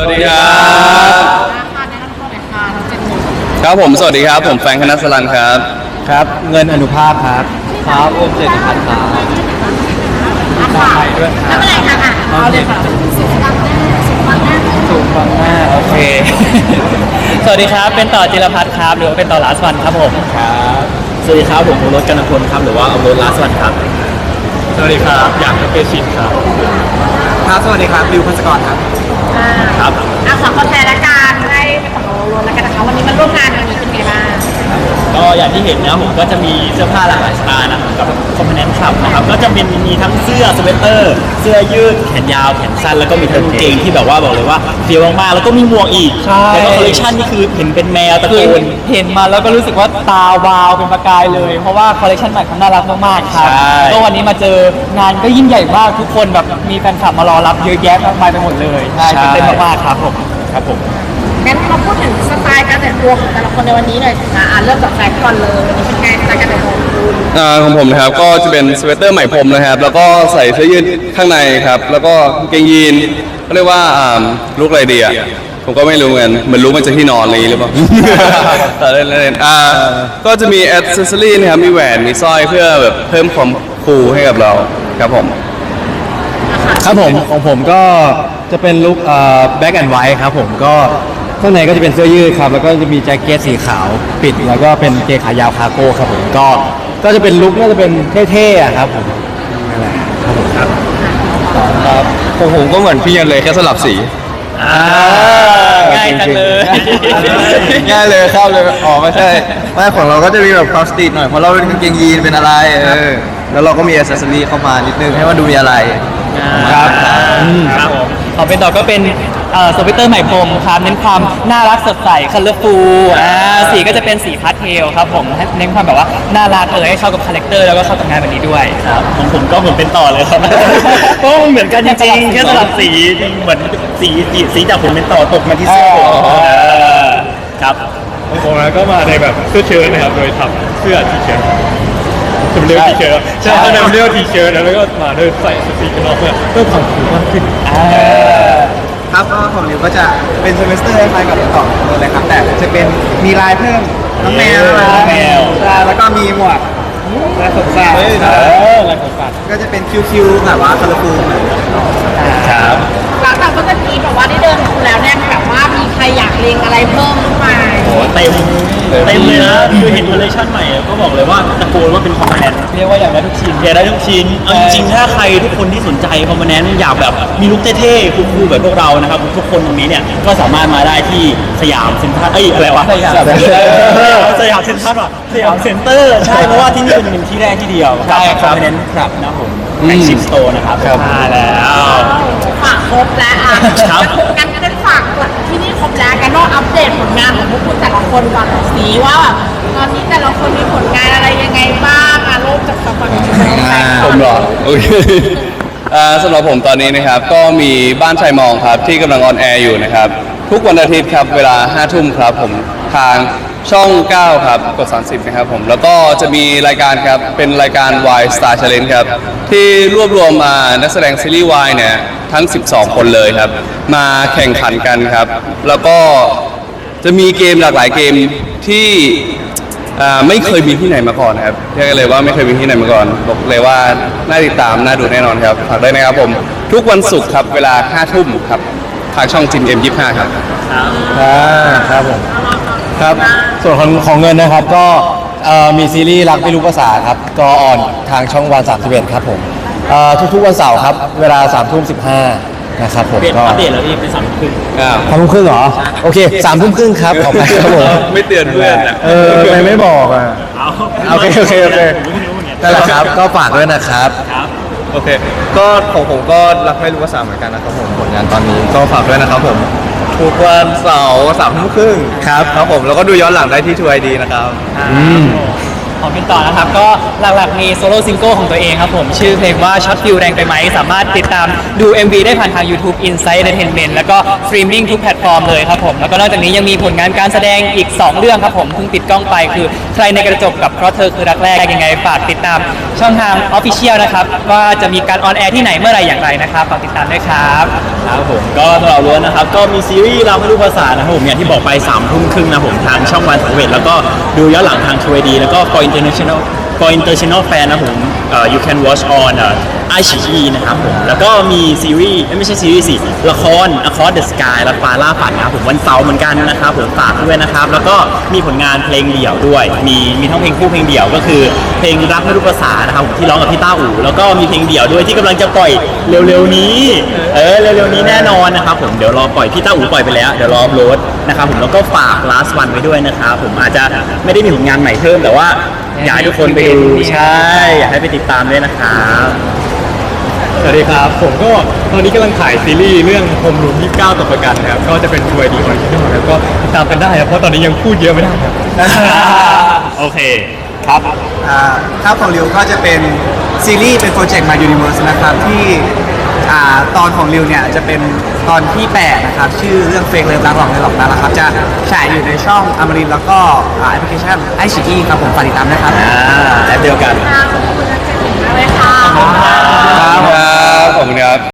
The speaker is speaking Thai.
วัสดีครับค่ะแนะนำตัวหน่อยค่ะน้องเจนนี่ครับผมสวัสดีครับผมแฟรงค์คณะสลันครับ ครับ เงินอนุภาพครับ ครับโอมเจติพัฒน์ครับอะค่ะไม่เป็นไรค่ะอะเอาเลยค่ะสิบวันแรกสิบวันแรกถูกฟังมากโอเค สวัสดีครับ เป็นต่อจิรพัฒน์ครับ หรือว่าเป็นต่อลาสวันครับผม ครับ สวัสดีครับผมรถกันพลครับ หรือว่าอมรถลาสวันครับ สวัสดีครับ อยากเป็นชินครับ ครับ สวัสดีครับ ริวพัศกรครับอ่า ครับ อะขอขอแทนละ อย่างที่เห็นนะผมก็จะมีเสื้อผ้าหลากหลายสไตล์นะกับคอมเพนต์คลับนะครับก็จะเป็นมีทั้งเสื้อสเวตเตอร์ เสื้อยืดแขนยาวแขนสั้นแล้วก็มีทั้งกางเกงที่แบบว่าบอกเลยว่าเฟี้ยวมากๆแล้วก็มีหมวกอีกใช่ แล้วก็คอลเลคชันนี่คือเห็นเป็นแมวตะโกคือนเห็นมาแล้วก็รู้สึกว่าตาวาวเป็นประกายเลย เพราะว่าคอลเลคชันใหม่เขาน่ารักมากๆครับใช่ก็วันนี้มาเจองานก็ยิ่งใหญ่มากทุกคนแบบมีแฟนคลับมารอรับเยอะแยะมากมายไปหมดเลยใช่ตื่นเต้นมากๆครับผม ครับผม งั้นเราพูดถึงสไตล์การแต่งตัวของแต่ละคนในวันนี้หน่อยสิคะอะเริ่มจากแฟนก่อนเลยวันนี้เป็นไงสไตล์การแต่งตัวของคุณอ่าของผมนะครับก็จะเป็นสเวตเตอร์ไหมพรมนะครับ แล้วก็ใส่เสื้อยืดข้างในครับ แล้วก็กางเกงยีนเขาเรียกว่าอ่าลุกอะไรดีอะผมก็ไม่รู้เหมือนกันเหมือนรู้มันจะที่นอนอะไรอย่างงี้หรือเปล่า แต่เล่นเล่นอ่าก็จะมีแอดเซสซอรี่นะครับมีแหวนมีสร้อยเพื่อแบบเพิ่มความคูลให้กับเราครับผม ครับผมของผมก็จะเป็นลุคเอ่อแบ็กแอนด์ไวท์ครับผมก็ ข้างในก็จะเป็นเสื้อยืดครับแล้วก็จะมีแจ็คเก็ตสีขาวปิด แล้วก็เป็นเกงขายาวคาร์โก้ครับผมก็ ก็จะเป็นลุคน่าจะเป็นเท่ๆอะครับผมนั่นแหละครับผมครับครับของผมก็เหมือนพี่ยันเลยแค่สลับสีอ่าง่ายจังเลยง่ายเลยเข้าเลยอ๋อไม่ใช่ไม่ของเราก็จะมีแบบคอสตีทหน่อยเพราะเราเป็นกางเกงยีนเป็นอะไรเออแล้วเราก็มีอ c เซสซอรี่เข้ามานิดนึงให้มันดูมีอะไรครับอืมครับผมของเป็นต่อก็เป็น เอ่อสเวตเตอร์ใหม่พรมครับเน้นความน่ารักสดใสคัลเลอร์ฟูอ่าสีก็จะเป็นสีพาสเทลครับผมให้เน้นความแบบว่าน่ารักเออให้เข้ากับคาแรคเตอร์แล้วก็เข้ากับงานแบบนี้ด้วยครับ ของผมก็เหมือนเป็นต่อเลยครับ เพราะมันเหมือนกันจริงๆแค่สลับสีเหมือนสีสีสีจากผมเป็นต่อตกมาที่เสื้อผมอ๋อ เออครับ ของผมนะก็มาในแบบเสื้อเชิ้ตนะครับ โดยทำเสื้อทีเชิ้ตจะเรียกทีเชิ้ตใช่จะเรียกทีเชิ้ตแล้วก็มาด้วยใส่สตรีกันนอกเพื่อเพิ่มความคูลมากขึ้นครับก็ ของริวก็จะเป็นเซมิสเตอร์คล้ายๆกับต่อเลยครับ แต่จะเป็นมีลายเพิ่มน้องแมวน้องแมว ใช่แล้วก็มีหมวกและสดใสเอออะไรของฝากก็จะเป็นคิวๆแบบว่าคาร์ฟูเหมือนกันครับหลังจากเมื่อกี้แบบว่าได้เดินดูแล้วเนี่ยแบบว่ามีใครอยากเรียงอะไรเพิ่มหรือเปล่าโอ้เต็มเต็มเลยนะคือเห็นคอลเลคชันใหม่ก็บอกเลยว่าตะโกนว่าเป็นคอมมานแนน เรียกว่าอย่างได้ทุกชิ้นเรียนได้ทุกชิ้นเอาจริงๆถ้าใครทุกคนที่สนใจคอมมานแนนอยากแบบมีลุคเท่ๆคูลๆแบบพวกเรานะครับทุกคนตรงนี้เนี่ยก็สามารถมาได้ที่สยามเซ็นทรัลเอ้ยอะไรวะสยามเออสยามเซ็นทรัลว่ะสยามเซ็นเตอร์ใช่เพราะว่าที่นี่เป็นที่แรกที่เดียวใช่ครับคอมมานแนนครับนะผมแฟชิปสโตร์นะครับมาแล้วฝากครบแล้วอะครับงั้นก็ฝากที่นี่ครบแล้วกันนอกอัปเดตผลงานของพวกคุณแต่ละคนก่อนหน่อยสิว่าแบบตอนนี้แต่ละคนมีผลงานอะไรยังไงบ้าง อะเริ่มจากฝั่งคุณแฟนผมเหรอโอเคอ่าสำหรับผมตอนนี้นะครับ ก็มีบ้านชายมองครับ ที่กำลังออนแอร์อยู่นะครับ ทุกวันอาทิตย์ครับ เวลา 5 ทุ่มครับ ผมทางช่อง 9 ครับ กด 30 นะครับผม แล้วก็จะมีรายการครับ เป็นรายการ Y Star Challenge ครับ ที่รวบรวมมานักแสดงซีรีส์ Y เนี่ย ทั้ง 12 คนเลยครับ มาแข่งขันกันครับ แล้วก็จะมีเกมหลากหลายเกมที่ อ่าไม่เคยมีที่ไหนมาก่อนครับเรียกเลยว่าไม่เคยมีที่ไหนมาก่อนบอกเลยว่าน่าติดตามน่าดูแน่นอนครับฝากด้วยนะครับผม ทุกวันศุกร์ครับเวลา5ทุ่มครับทางช่องจินเอ็มยี่ห้าครับอ่าครับผมครับส่วนของของเงินนะครับก็เอ่อมีซีรีส์รักไม่รู้ภาษาครับก็ออนทางช่องวัน31ครับผมเอ่อทุกๆวันเสาร์ครับเวลา3ามทุ่มสิ นะครับผมเปลี่ยนก็อัปเดตแล้วพี่เป็นสามครึ่งอ้าวสามทุ่มครึ่งเหรอ โอเคสามทุ่มครึ่งครับขอบคุณครับผมไม่เตือนเพื่อนอะเออทำไมไม่บอกอะเอาโอเคโอเคโอเคผมไม่รู้เหมือนกันนั่นแหละครับก็ฝากด้วยนะครับครับโอเค ก็ของผมก็รักไม่รู้ภาษาเหมือนกันนะครับผมผลงานตอนนี้ก็ฝากด้วยนะครับผมทุกวันเสาร์สามทุ่มครึ่งครับครับผมแล้วก็ดูย้อนหลังได้ที่ทูไอดีนะครับอืม ของพินต่อนะครับ ก็หลักๆมีโซโล่ซิงเกิลของตัวเองครับผม ชื่อเพลงว่าช็อตฟิลแรงไปไหม สามารถติดตามดู MV ได้ผ่านทาง YouTube Insight Entertainment แล้วก็สตรีมมิ่งทุกแพลตฟอร์มเลยครับผม แล้วก็นอกจากนี้ยังมีผลงานการแสดงอีก 2 เรื่องครับผมเพิ่งติดกล้องไปคือใครในกระจกกับเพราะเธอคือรักแรกยังไงฝากติดตาม ช่องทางออฟฟิเชียลนะครับ ว่าจะมีการออนแอร์ที่ไหนเมื่อไหรอย่างไรนะครับฝากติดตามด้วยครับ ครับผมก็สำหรับล้วนนะครับ ก็มีซีรีส์เราไม่รู้ภาษานะครับผมอย่างที่บอกไป3ามทุ่มครึ่งนะผมทางช่องวันสังเวชแล้วก็ดูย้อนหลังทางทวีดีแล้วก็ for international for international fan นะผมเอ่อ you can watch on ไอชีนะครับผม แล้วก็มีซีรีส์เอ้ยไม่ใช่ซีรีส์สิละคร Across the Sky และฟ้าล่าฝันนะครับผมวันเสาร์เหมือนกันนะครับผมฝากด้วยนะครับ แล้วก็มีผลงานเพลงเดี่ยวด้วย มีมีทั้งเพลงคู่เพลงเดี่ยวก็คือ เพลงรักไม่รู้ภาษานะครับผมที่ร้องกับพี่ต้าอู่แล้วก็มีเพลงเดี่ยวด้วยที่กำลังจะปล่อยเร็วๆนี้ เออเร็วๆนี้แน่นอนนะครับผมเดี๋ยวรอปล่อยพี่ต้าอู่ปล่อยไปแล้วเดี๋ยวรออัพโหลดนะครับผมแล้วก็ฝาก last one ไว้ด้วยนะครับผมอาจจะไม่ได้มีผลงานใหม่เพิ่มแต่ว่าอยากให้ทุกคนไปดูใช่ อยากให้ไปติดตามด้วยนะครับ สวัสดีครับ ผมก็ตอนนี้กำลังถ่ายซีรีส์เรื่องโฮมรูม29ต่อประกันนะครับ ก็จะเป็นทัวร์ดีออริจินอลแล้วก็ติดตามกันได้ครับเพราะตอนนี้ยังพูดเยอะไม่ได้ครับ โอเคครับอ่าครับของริวก็จะเป็นซีรีส์เป็นโปรเจกต์มา Universe นะครับที่อ่าตอนของริวเนี่ยจะเป็นตอนที่ 8 นะครับ ชื่อเรื่องเฟกเลยรักหลอกในหลอกนะครับ จะฉายอยู่ในช่องอมรินทร์แล้วก็อ่าแอปพลิเคชันไอชีครับผมฝากติดตามนะครับ อ่าแอปเดียวกันอ่า เลยค่ะ ครับ ขอบคุณครับ